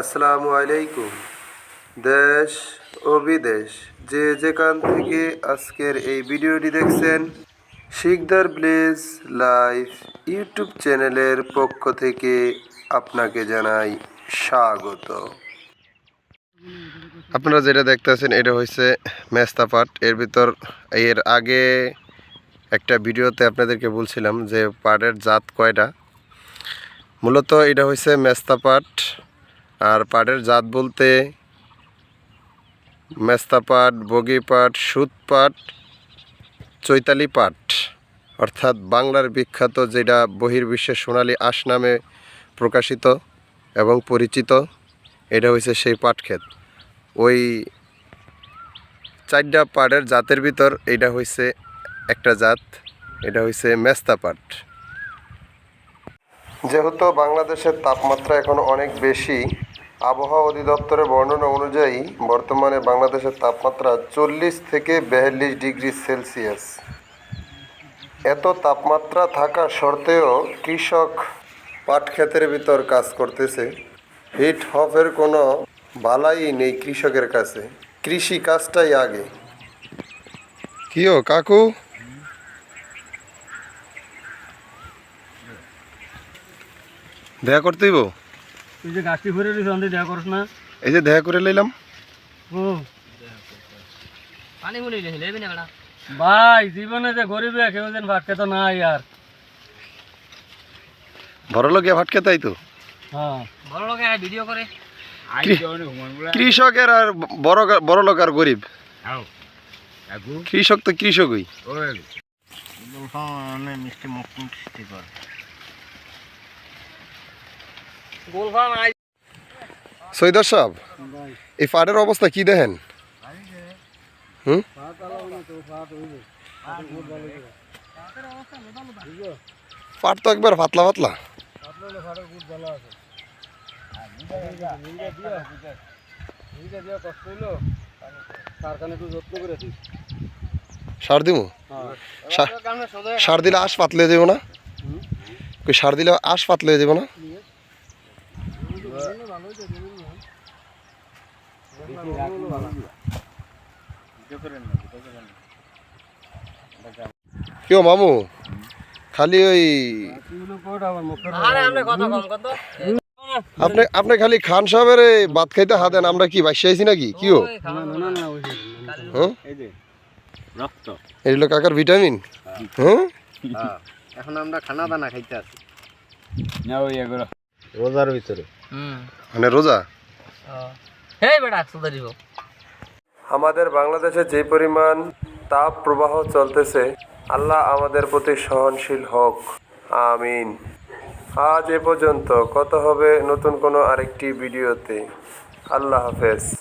আসসালামু আলাইকুম। দেশ ও বিদেশ, যে যেখান থেকে আজকের এই ভিডিওটি দেখছেন, শিকদার ব্লেজ লাইভ ইউটিউব চ্যানেলের পক্ষ থেকে আপনাকে জানাই স্বাগত। আপনারা যেটা দেখতেছেন, এটা হচ্ছে মেস্তা পাট। এর ভিতর, এর আগে একটা ভিডিওতে আপনাদেরকে বলছিলাম যে পাটের জাত কয়টা। মূলত এটা হচ্ছে মেস্তা পাট আর পাটের জাত বলতে মেস্তা পাট, বগি পাট, সুত পাট, চৈতালি পাট। অর্থাৎ বাংলার বিখ্যাত যেটা বহির্বিশ্বে সোনালি আঁশ নামে প্রকাশিত এবং পরিচিত, এটা হচ্ছে সেই পাট ক্ষেত। ওই চারটা পাটের জাতের ভিতর এইটা হচ্ছে একটা জাত, এটা হচ্ছে মেস্তা পাট। যেহেতু বাংলাদেশের তাপমাত্রা এখন অনেক বেশি আবহাওয়া অধিদপ্তরের বর্ণনা অনুযায়ী বর্তমানে বাংলাদেশের তাপমাত্রা চল্লিশ থেকে বিয়াল্লিশ ডিগ্রি সেলসিয়াস। এত তাপমাত্রা থাকা সত্ত্বেও কৃষক পাট ক্ষেতের ভিতর কাজ করতেছে। হিট হফের কোনো বালাই নেই কৃষকের কাছে। কৃষি কাজটাই আগে। কিও কাকু? দেখা হইব? তুই যে গাছটি ভরে দিস আমি দেখা করস না। এই যে দেখা করে লইলাম। ও। পানি মুলি লেবি না বেড়া। ভাই জীবনে যে গরিবে কেউ যেন ভাত খেতে না আর। বড় লোক ভাট খেতাই তো হ্যাঁ। বড় লোকে ভিডিও করে। কৃষকের আর বড় বড় লোক আর গরিব। কৃষক তো কৃষকই। মিষ্টি মুখ মিষ্টি কর। সৈদার সাহেব, এই পাটের অবস্থা কি দেখেন? হুম? পাট তো একবার পাতলা পাতলা। সার দিব সার দিলে আশ পাতলে যাব না? সার দিলে আশ পাতলে যাব না? কেউ মামু খালি ওই আপনি আপনি খালি খান সাহেবের ভাত খাইতে হাতেন আমরা কি বাসি আইছি নাকি কিও হ্যাঁ রক্ত এই হলো কাকার ভিটামিন হ্যাঁ এখন আমরা খানা দানা খাইতে আছি না ওই রোজার ভিতরে মানে রোজা? হেই বেটা সুদারিব আমাদের বাংলাদেশে যে পরিমাণ তাপ প্রবাহ চলতেছে আল্লাহ আমাদের প্রতি সহনশীল হোক। আমিন। আজ এ পর্যন্ত কত হবে নতুন কোনো আরেকটি ভিডিওতে। আল্লাহ হাফেজ।